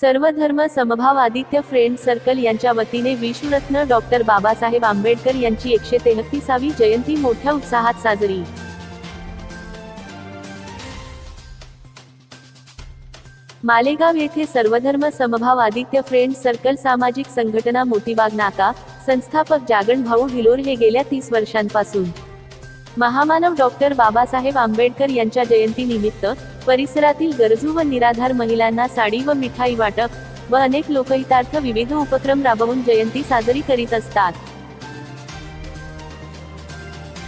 सर्वधर्म समभाव Aditya friend circle यांच्या वतीने विश्वरत्न डॉक्टर बाबासाहेब आंबेडकर यांची एकशे तेहतीसावी जयंती मोठ्या उत्साहात साजरी. मालेगाव येथे सर्वधर्म समभाव आदित्य फ्रेंड सर्कल सामाजिक संघटना मोतीबाग नाका संस्थापक जागण भाऊ हिलोर हे गेल्या तीस वर्षांपासून. महामानव डॉक्टर बाबासाहेब आंबेडकर यांच्या जयंतीनिमित्त परिसरातील गरजू व निराधार महिलांना साडी व मिठाई वाटप व अनेक लोकहितार्थ विविध उपक्रम राबवून जयंती साजरी करीत असतात.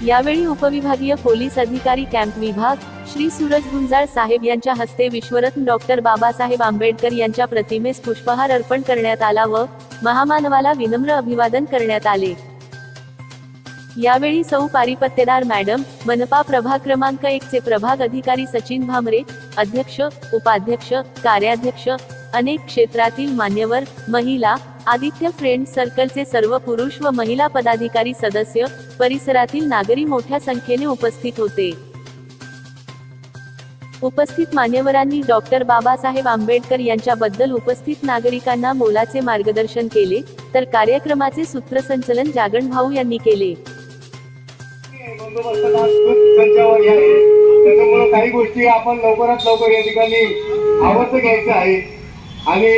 यावेळी उपविभागीय पोलीस अधिकारी कॅम्प विभाग श्री सूरज गुंजाळ साहेब यांच्या हस्ते विश्वरत्न डॉक्टर बाबासाहेब आंबेडकर यांच्या प्रतिमेस पुष्पहार अर्पण करण्यात आला व महामानवाला विनम्र अभिवादन करण्यात आले. यावेळी सौ पारिपत्यदार मॅडम मनपा प्रभाग क्रमांक एक चे प्रभाग अधिकारी सचिन भामरे अध्यक्ष उपाध्यक्ष कार्याध्यक्ष अनेक क्षेत्रातील मान्यवर महिला आदित्य फ्रेंड सर्कलचे सर्व पुरुष व महिला पदाधिकारी सदस्य परिसरातील नागरी मोठ्या संख्येने उपस्थित होते. उपस्थित मान्यवरांनी डॉक्टर बाबासाहेब आंबेडकर यांच्याबद्दल उपस्थित नागरिकांना मोलाचे मार्गदर्शन केले तर कार्यक्रमाचे सूत्रसंचलन जागण भाऊ यांनी केले. त्याच्यामुळं खूप आहे त्याच्यामुळे काही गोष्टी आपण लवकरात लवकर या ठिकाणी आवडतं घ्यायचं आहे आणि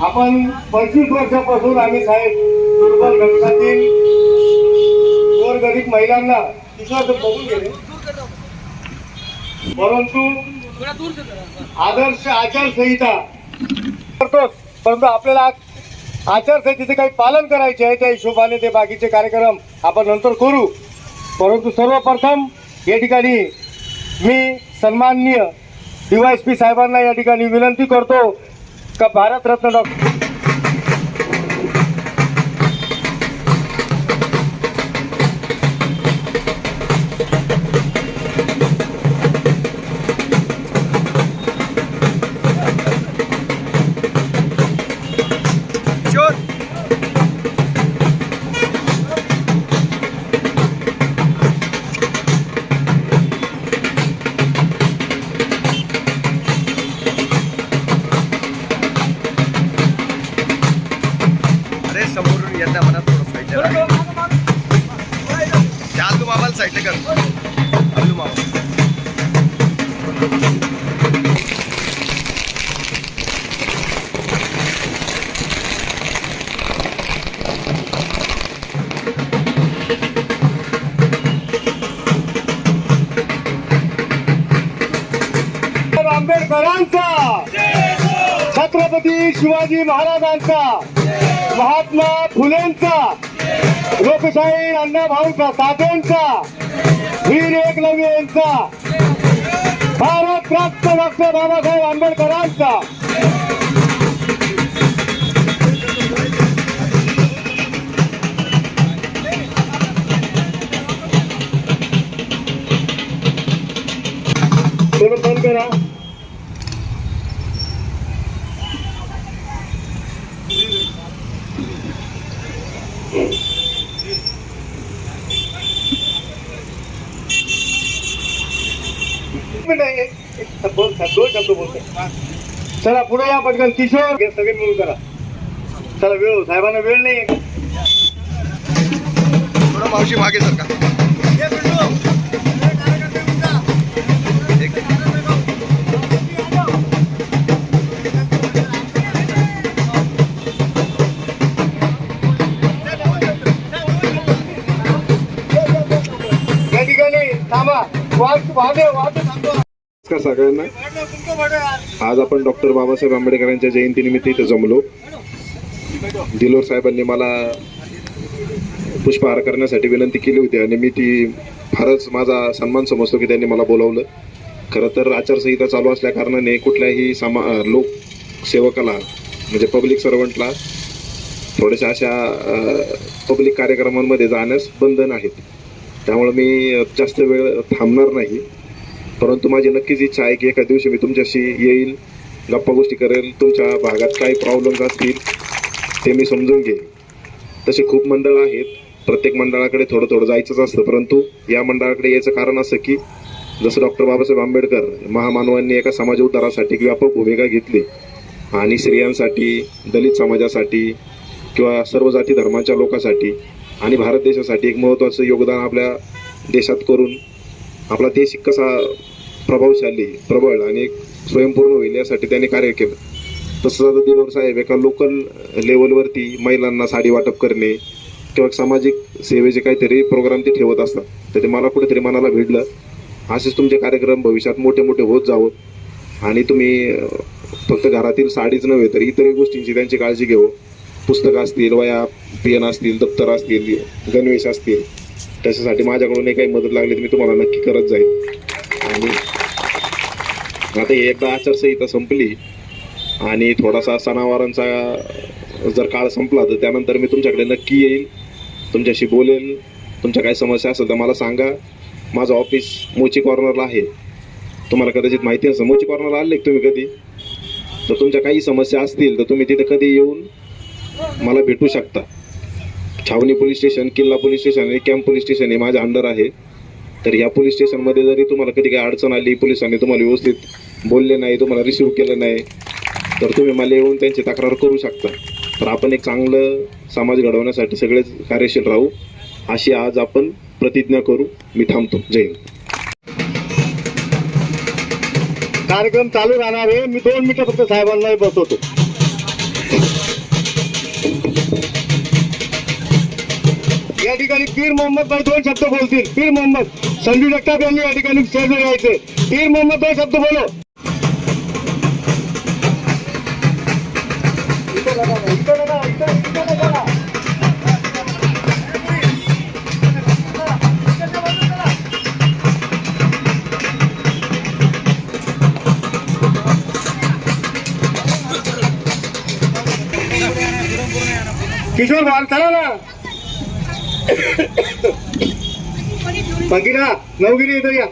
आपण पंचवीस वर्षापासून आम्ही साहेब दुर्बल घटकातील गोरगरीब महिलांना तिथं बघून गेले परंतु आदर्श आचारसंहिता करतोच परंतु आपल्याला आचारसंहितेचे काही पालन करायचे आहे त्या हिशोबाने ते बाकीचे कार्यक्रम आपण नंतर करू. परंतु सर्वप्रथम या ठिकाणी मी सन्माननीय डी वायस पी साहेबांना या ठिकाणी विनंती करतो का भारतरत्न डॉक्टर शिवाजी महाराजांचा महात्मा फुलेंचा लोकशाही अण्णाभाऊंचा साठेंचा वीर एकलव्य यांचा भारत डॉक्टर बाबासाहेब आंबेडकरांचा. करा नाही एक- एक बोल दोन शब्द बोलतो चला पुढे या पटकन. किशोर हे सगळे मिळून करा. चला वेळ साहेबांना वेळ नाही थोडं मावशी मागे सर या ठिकाणी थांबा. वाद वादे वाद थांबवा. सगळ्यांना आज आपण डॉक्टर बाबासाहेब आंबेडकरांच्या जयंतीनिमित्त इथं जमलो. दिलोर साहेबांनी मला पुष्पहार करण्यासाठी विनंती केली होती आणि मी ती फारच माझा सन्मान समजतो की त्यांनी मला बोलावलं. खरं तर आचारसंहिता चालू असल्या कारणाने कुठल्याही समा लोकसेवकाला म्हणजे पब्लिक सर्वंटला थोड्याशा अशा पब्लिक कार्यक्रमांमध्ये जाण्यास बंधन आहेत त्यामुळे मी जास्त वेळ थांबणार नाही. परंतु माझी नक्कीच इच्छा आहे की एका दिवशी मी तुमच्याशी येईल गप्पा गोष्टी करेल तुमच्या भागात काही प्रॉब्लेम्स असतील ते मी समजून घेईल तसे खूप मंडळ आहेत. प्रत्येक मंडळाकडे थोडं थोडं जायचंच असतं परंतु या मंडळाकडे यायचं कारण असं की जसं डॉक्टर बाबासाहेब आंबेडकर महामानवांनी एका समाज उद्धारासाठी व्यापक भूमिका घेतली आणि स्त्रियांसाठी दलित समाजासाठी किंवा सर्व जाती धर्माच्या लोकांसाठी आणि भारत देशासाठी एक महत्त्वाचं योगदान आपल्या देशात करून आपला देश कसा प्रभावशाली प्रबळ आणि एक स्वयंपूर्ण होईल यासाठी त्यांनी कार्य केलं. तसंच आता दिनोर साहेब एका लोकल लेवलवरती महिलांना साडी वाटप करणे किंवा सामाजिक सेवेचे काहीतरी प्रोग्राम ते ठेवत असतात. तर ते मला कुठेतरी मनाला भिडलं. असेच तुमचे कार्यक्रम भविष्यात मोठे मोठे होत जावं. आणि तुम्ही फक्त घरातील साडीच नव्हे तर इतरही गोष्टींची त्यांची काळजी घेऊ पुस्तकं असतील वया पेन असतील दप्तर असतील गणवेश असतील. त्याच्यासाठी माझ्याकडून काही मदत लागली तर मी तुम्हाला नक्की करत जाईल आणि आता ही एकदा आचारसंहिता संपली आणि थोडासा सणावारांचा जर काळ संपला तर त्यानंतर मी तुमच्याकडे नक्की येईल तुमच्याशी बोलेल तुमच्या काही समस्या असेल तर मला सांगा. माझं ऑफिस मोची कॉर्नरला आहे. तुम्हाला कदाचित माहिती असेल. मोची कॉर्नरला आले तुम्ही कधी? तर तुमच्या काही समस्या असतील तर तुम्ही तिथे कधी येऊन मला भेटू शकता. छावणी पोलीस स्टेशन किल्ला पोलीस स्टेशन आणि कॅम्प पोलीस स्टेशन हे माझ्या अंडर आहे. तर या पोलीस स्टेशनमध्ये जरी तुम्हाला कधी काही अडचण आली पोलिसांनी तुम्हाला व्यवस्थित बोलले नाही तुम्हाला रिसिव्ह केलं नाही तर तुम्ही मला येऊन त्यांची तक्रार करू शकता. तर आपण एक चांगलं समाज घडवण्यासाठी सगळेच कार्यशील राहू. अशी आज आपण प्रतिज्ञा करू. मी थांबतो. जय हिंद. कार्यक्रम चालू राहणार आहे. मी दोन मिनिटं फक्त साहेबांनाही बसवतो. ठिकाणी पीर मोहम्मद भाई दोन शब्द बोलतील. पीर मोहम्मद. संजू जगताप यांनी या ठिकाणी स्टेजवर यायचे पीर मोहम्मद भाई शब्द बोलो. किशोर भाल चला ना. बघिरा नवगिरी इथं या.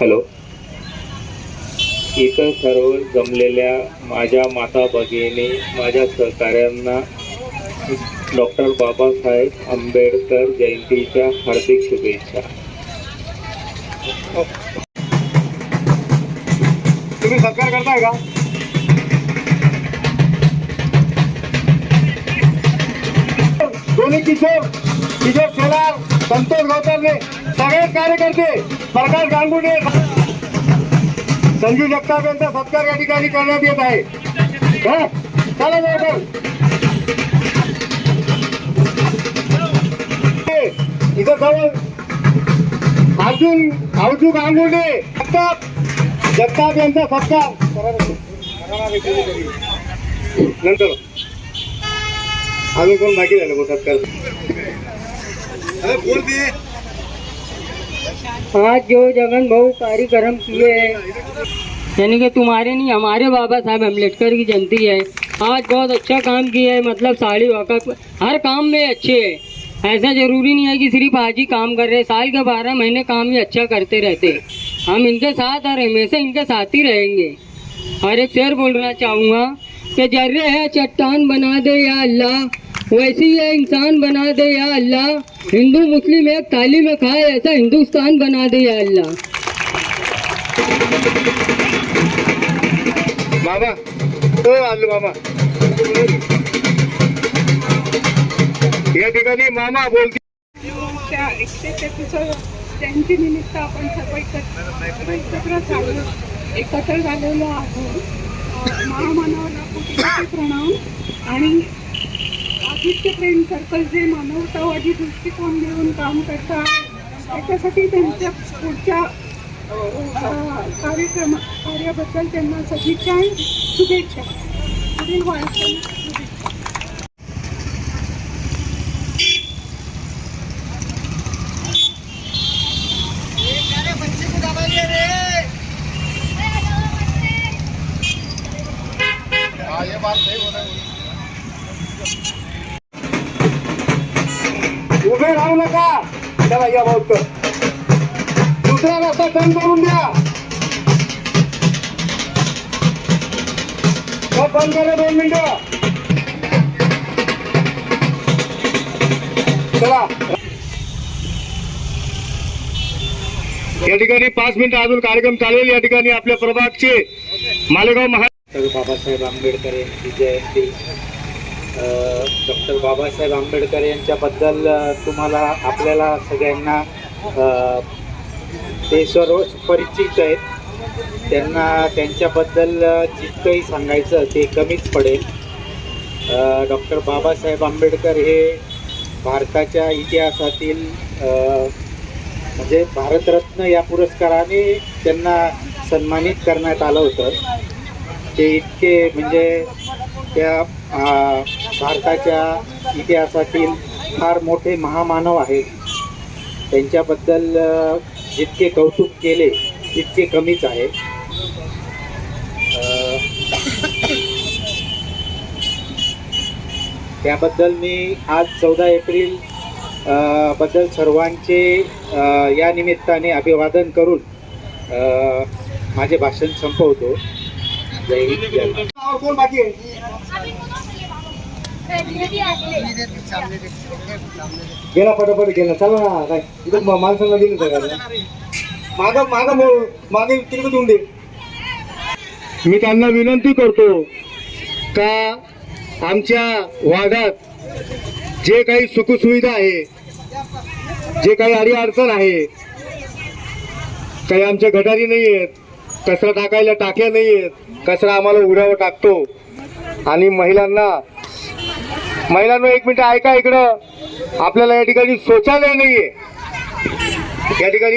हॅलो. इथं सर्व जमलेल्या माझ्या माता भगिनी माझ्या सहकाऱ्यांना डॉक्टर बाबासाहेब आंबेडकर जयंतीच्या हार्दिक शुभेच्छा. तुम्ही सत्कार करताय का? दोन्ही किशोर किशोर शेलार संतोष गौतमने सगळेच कार्यकर्ते प्रकाश गांगुडे संजू जगताप यांचा सत्कार या ठिकाणी करण्यात येत आहे. चला इथं जवळ अर्जुन अर्जुन गांगुर्डे जगताप जगताप यांचा सत्कार. नंतर. अजून कोण बाकी झालं मग सत्कार बोल दे आज जो जगन भाऊ कार्यक्रम किए हैं यानी कि तुम्हारे नहीं हमारे बाबा साहब अंबेडकर की जयंती है। आज बहुत अच्छा काम किया है मतलब साड़ी वाकफ हर काम में अच्छे है। ऐसा ज़रूरी नहीं है कि सिर्फ़ आज ही काम कर रहे हैं। साल के बारह महीने काम ही अच्छा करते रहते हम इनके साथ और हमेशा इनके साथ ही रहेंगे। और एक शेर बोलना चाहूँगा कि जर्रे है चट्टान बना दे या अल्लाह। वैसी है इंसान बना दे या अल्लाह। हिंदू मुस्लिम एक थाली में खाए ऐसा हिंदुस्तान बना दे या अल्लाह। मामा हो आलो मामा। या ठिकाणी मामा बोलतील त्या एकशे तेहतीसव्या जयंतीनिमित्त आपण सर्व एकत्र एकत्र झालो. एकत्र झालेलो आहोत. महामानवाला प्रणाम आणि आदित्य फ्रेंड सर्कल जे मानवतावादी दृष्टिकोन घेऊन काम करतात त्याच्यासाठी त्यांच्या पुढच्या अं, कार्यक्रम कार्याबद्दल त्यांना सदिच्छा आणि शुभेच्छा. पुढील वाढ उभे राहू नका. चला या भाऊ दुसरा रस्ता बंद करून द्या. हो, बंद करा दोन मिनिट. चला. या ठिकाणी पाच मिनिटं अजून कार्यक्रम चालेल. या ठिकाणी आपल्या प्रभागचे मालेगाव महा बाबासाहेब आंबेडकर यांची जयंती. डॉक्टर बाबासाहेब आंबेडकर यांच्याबद्दल तुम्हाला आपल्याला सगळ्यांना ते सर्व परिचित आहेत. त्यांना त्यांच्याबद्दल जितकंही सांगायचं ते कमीच पडेल. डॉक्टर बाबासाहेब आंबेडकर हे भारताच्या इतिहासातील म्हणजे भारतरत्न या पुरस्काराने त्यांना सन्मानित करण्यात आलं होतं. ते इतके म्हणजे त्या भारताच्या इतिहासातील फार मोठे महामानव आहेत. त्यांच्याबद्दल जितके कौतुक केले तितके कमीच आहे त्याबद्दल मी आज चौदा एप्रिलबद्दल सर्वांचे या निमित्ताने अभिवादन करून माझे भाषण संपवतो. जय हिंद कोण बाकी गेला पटापट गेला. चला ना काय? इथं माणसांना दिलं सगळ्यांना माग माग मागे तिकडे देऊन दे. मी त्यांना विनंती करतो का आमच्या वार्डात जे काही सुखसुविधा आहे जे काही अडीअडचण आहे काही आमच्या गटारी नाही आहेत कचरा टाकायला टाक्या नाही आहेत कचरा आम्हाला उघड्यावर टाकतो. आणि महिलांना महिलांना एक मिनिट ऐका इकडं. आपल्याला या ठिकाणी शौचालय नाहीये. या ठिकाणी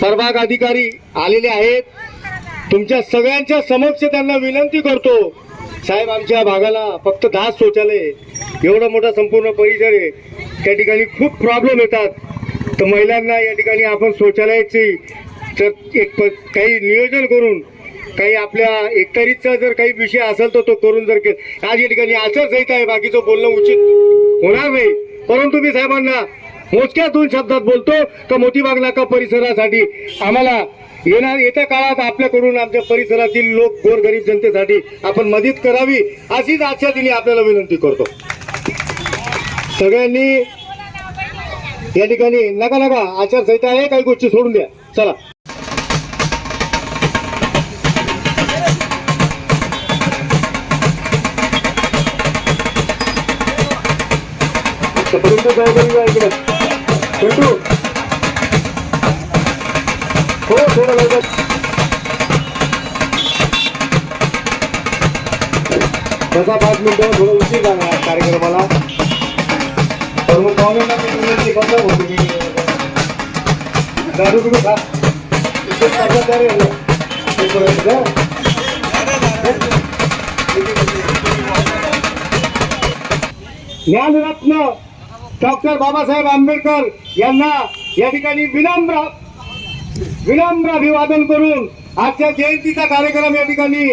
प्रभाग अधिकारी आलेले आहेत. तुमच्या सगळ्यांच्या समक्ष त्यांना विनंती करतो. साहेब आमच्या भागाला फक्त दहा शौचालय एवढा मोठा संपूर्ण परिसर आहे. त्या ठिकाणी खूप प्रॉब्लेम येतात. तर महिलांना या ठिकाणी आपण शौचालयाची तर एक काही नियोजन करून काही आपल्या एकतरीचा जर काही विषय असेल तर तो करून जर के आज या ठिकाणी आचारसंहिता आहे बाकीचं बोलणं उचित होणार नाही. परंतु मी साहेबांना मोजक्या दोन शब्दात बोलतो का मोतीबाग नाका परिसरासाठी? आम्हाला येणार येत्या काळात आपल्याकडून आमच्या परिसरातील लोक गोरगरीब जनतेसाठी आपण मदत करावी अशीच आजच्या दिनी आपल्याला विनंती करतो. सगळ्यांनी या ठिकाणी नका नका आचारसंहिता आहे काही गोष्टी सोडून द्या. चला. इकडे हो थोडं लवकर पाच मिनिटं थोडं उशीर झाला कार्यक्रमाला. तर मग पाहुण्यांना मी विनंती करतो दारू तुम्ही खा. इथे ज्ञानरत्न. डॉक्टर बाबासाहेब आंबेडकर यांना या ठिकाणी विनम्र विनम्र अभिवादन करून आजच्या जयंतीचा कार्यक्रम या ठिकाणी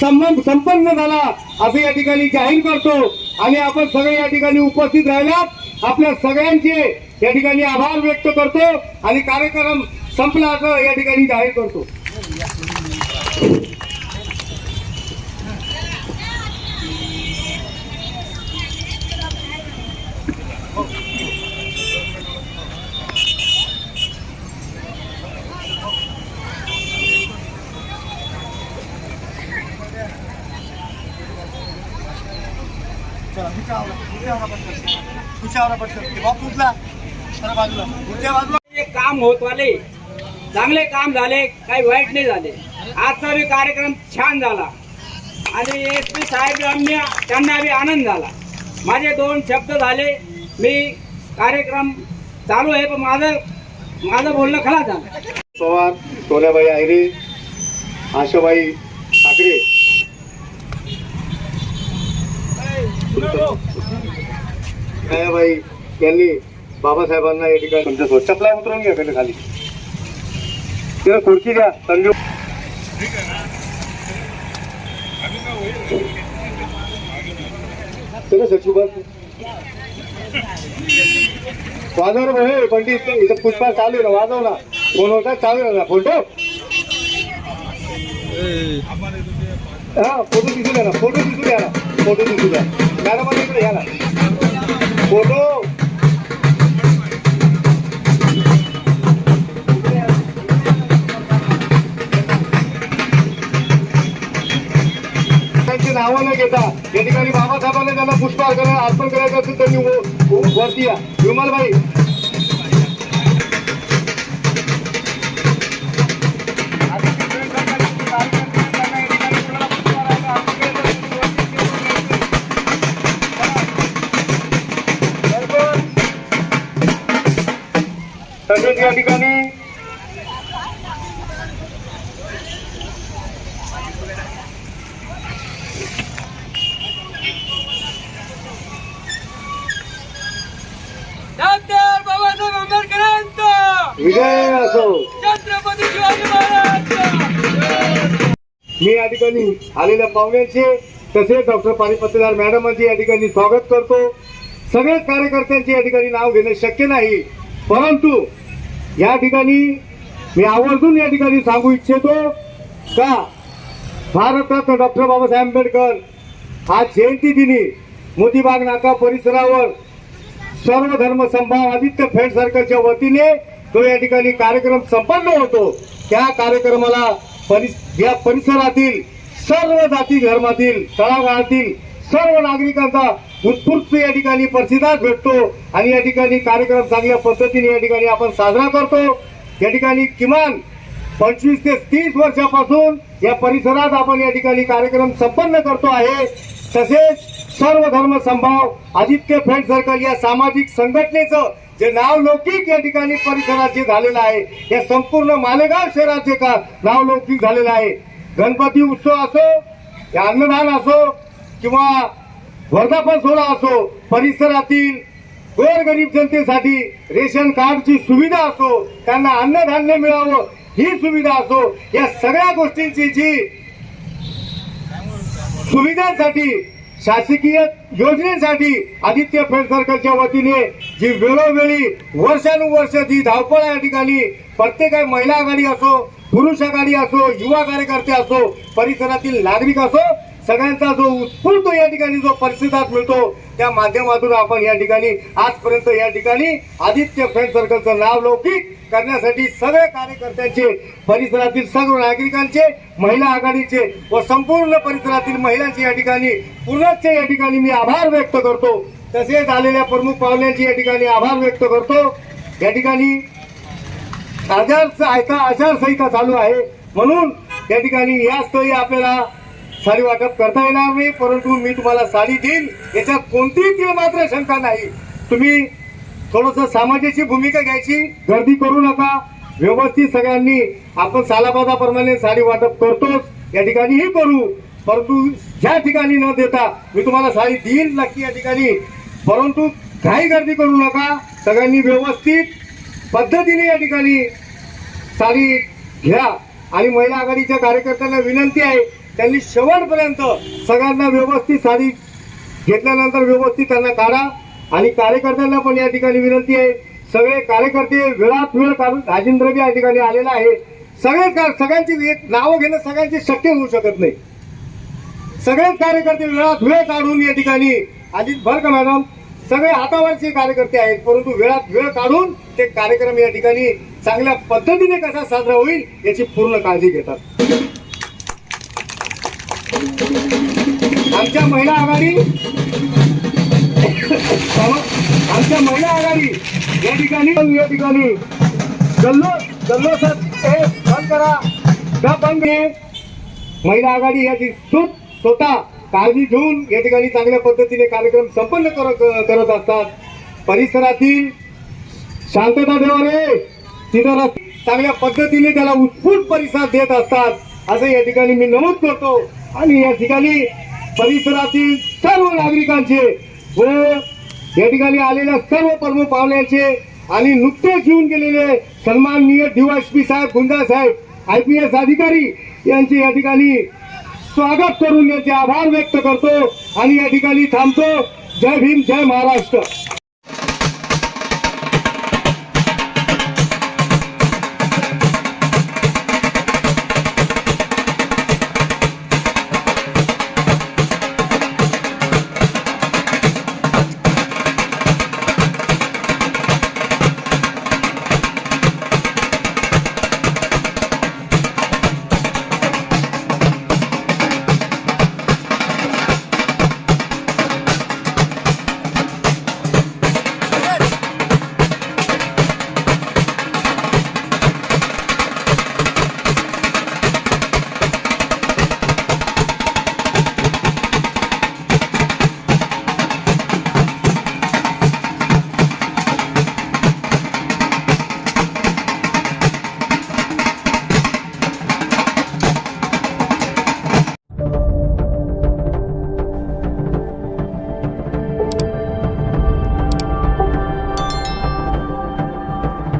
संबंध संपन्न झाला असं या ठिकाणी जाहीर करतो. आणि आपण सगळे या ठिकाणी उपस्थित राहिलात आपल्या सगळ्यांचे या ठिकाणी आभार व्यक्त करतो आणि कार्यक्रम संपला असं या ठिकाणी जाहीर करतो. काम होत आले चांगले काम झाले काही वाईट नाही झाले. आजचा बी कार्यक्रम छान झाला. आणि एस पी साहेब त्यांना बी आनंद झाला. माझे दोन शब्द झाले. मी कार्यक्रम चालू आहे पण माझं माझं बोलणं खलास झालं. पवार सोन्याबाई आयरे आशाबाई ठाकरे. छायाबाई यांनी बाबासाहेबांना या ठिकाणी तुमच्या चपला उतरवून घ्या कडे खाली. तिला खुर्ची द्या संजू सगळं सचिव वाजव ना भाऊ पंडित इथं पुष्पा चालू आहे ना वाजव ना. फोन होता चालू आहे ना फोटो. हा फोटो दिसू द्या ना फोटो दिसू द्या ना फोटो दिसू द्या. मॅडम इकडे घ्या ना. बोलो। नावं न घेता या ठिकाणी बाबासाहेबांना त्यांना पुष्पहार अर्पण करायचं असेल त्यांनी वरती या. विमलबाई या ठिकाणी. डॉक्टर बाबासाहेब आंबेडकरांचा! विजय असो. छत्रपती शिवाजी महाराज मी या ठिकाणी आलेल्या पाहुण्यांचे तसेच डॉक्टर पाणीपत्रदार मॅडमांचे या ठिकाणी स्वागत करतो. सगळ्याच कार्यकर्त्यांचे या ठिकाणी नाव घेणं शक्य नाही. परंतु या ठिकाणी मी आवर्जून या ठिकाणी सांगू इच्छितो का भारतरत्न डॉक्टर बाबासाहेब आंबेडकर आज जयंती दिनी मोतीबाग नाका परिसरावर सर्व धर्म संभाव आदित्य फ्रेंड सर्कलच्या वतीने तो या ठिकाणी कार्यक्रम संपन्न होतो. त्या कार्यक्रमाला परिस या परिसरातील सर्व जाती धर्मातील तळागाळातील सर्व नागरिकांचा उत्स्फूर्त या ठिकाणी प्रतिसाद भेटतो आणि या ठिकाणी कार्यक्रम चांगल्या पद्धतीने या ठिकाणी आपण साजरा करतो. या ठिकाणी किमान पंचवीस ते तीस वर्षापासून या परिसरात आपण या ठिकाणी कार्यक्रम संपन्न करतो आहे. तसेच सर्व धर्म संभाव आदित्य फ्रेंड सर्कल या सामाजिक संघटनेचं जे नाव लौकिक या ठिकाणी परिसरात जे झालेलं आहे या संपूर्ण मालेगाव शहराचे का नाव लौकिक झालेलं आहे. गणपती उत्सव असो या अन्नदान असो किंवा वर्धापन सोहळा असो परिसरातील गोरगरीब जनतेसाठी रेशन कार्डची सुविधा असो त्यांना अन्नधान्य मिळावं ही सुविधा असो या सगळ्या गोष्टींची जी सुविधांसाठी शासकीय योजनेसाठी आदित्य फ्रेंड सर्कलच्या वतीने जी वेळोवेळी वर्षानुवर्ष जी धावपळ या ठिकाणी प्रत्येक महिला आघाडी असो पुरुष आघाडी असो युवा कार्यकर्ते असो परिसरातील नागरिक असो सगळ्यांचा जो उत्स्फूर्त या ठिकाणी जो प्रतिसाद मिळतो त्या माध्यमातून आपण या ठिकाणी आजपर्यंत या ठिकाणी आदित्य फ्रेंड सर्कलचं नाव लौकिक करण्यासाठी सगळे कार्यकर्त्यांचे परिसरातील सर्व नागरिकांचे महिला आघाडीचे व संपूर्ण परिसरातील महिलांचे या ठिकाणी पूर्णच या ठिकाणी मी आभार व्यक्त करतो. तसेच आलेल्या प्रमुख पाहुण्यांचे या ठिकाणी आभार व्यक्त करतो. या ठिकाणी आचार आचारसंहिता चालू आहे. म्हणून या ठिकाणी या स्थळी आपल्याला साडी वाटप करता येणार नाही परंतु मी तुम्हाला साडी देईन. याच्यात कोणतीही मात्र शंका नाही. तुम्ही थोडस समाजाची भूमिका घ्यायची गर्दी करू नका. व्यवस्थित सगळ्यांनी आपण सालाबादाप्रमाणे साडी वाटप करतोच या ठिकाणीही करू. परंतु ज्या ठिकाणी न देता मी तुम्हाला साडी देईन नक्की या ठिकाणी. परंतु काही गर्दी करू नका. सगळ्यांनी व्यवस्थित पद्धतीने या ठिकाणी साडी घ्या. आणि महिला आघाडीच्या कार्यकर्त्यांना विनंती आहे त्यांनी शेवटपर्यंत सगळ्यांना व्यवस्थित साडी घेतल्यानंतर व्यवस्थित त्यांना काढा. आणि कार्यकर्त्यांना पण या ठिकाणी विनंती आहे. सगळे कार्यकर्ते वेळात वेळ काढून राजेंद्र बी या ठिकाणी आलेला आहे. सगळे का- सगळ्यांची एक नावं घेणं सगळ्यांचे शक्य होऊ शकत नाही. सगळेच कार्यकर्ते वेळात वेळ काढून या ठिकाणी अजित बरं का मॅडम? सगळे हातावरचे कार्यकर्ते आहेत परंतु वेळात वेळ काढून ते कार्यक्रम या ठिकाणी चांगल्या पद्धतीने कसा साजरा होईल याची पूर्ण काळजी घेतात. आमच्या महिला आघाडी? हो? आमच्या महिला आघाडी? या ठिकाणी? या ठिकाणी. जल्लोष जल्लोषात ए, बंद करा. का बंद महिला आघाडी या ठिक- स्वतः काळजी घेऊन या ठिकाणी चांगल्या पद्धतीने कार्यक्रम संपन्न करत असतात. परिसरातील शांतता ठेवा रे तिथं चांगल्या पद्धतीने त्याला उत्स्फूर्त परिसाद देत असतात. असं या ठिकाणी मी नमूद करतो. आणि या ठिकाणी परिसरातील सर्व नागरिकांचे व या ठिकाणी आलेल्या सर्व प्रमुख पाहुण्यांचे आणि नुकतेच घेऊन गेलेले सन्माननीय डीवायसपी साहेब गुंडा साहेब आय पी एस अधिकारी यांचे या ठिकाणी स्वागत करून याचे आभार व्यक्त करतो आणि या ठिकाणी थांबतो. जय भीम जय महाराष्ट्र.